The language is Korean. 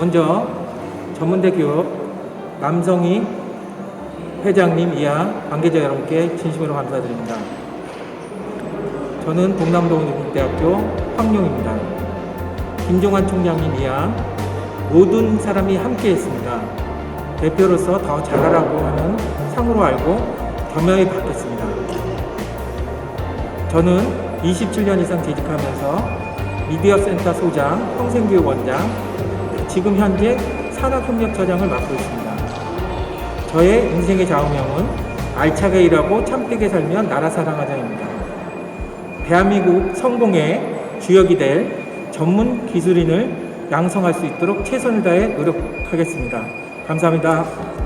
먼저 전문대 기업 남성희 회장님 이하 관계자 여러분께 진심으로 감사드립니다. 저는 동남동국대학교 황룡입니다. 김종환 총장님 이하 모든 사람이 함께 했습니다. 대표로서 더 잘하라고 하는 상으로 알고 겸허히 받겠습니다. 저는 27년 이상 재직하면서 미디어 센터 소장, 평생교육원장, 지금 현재 산학협력처장을 맡고 있습니다. 저의 인생의 좌우명은 알차게 일하고 참되게 살면 나라 사랑하자입니다. 대한민국 성공의 주역이 될 전문 기술인을 양성할 수 있도록 최선을 다해 노력하겠습니다. 감사합니다.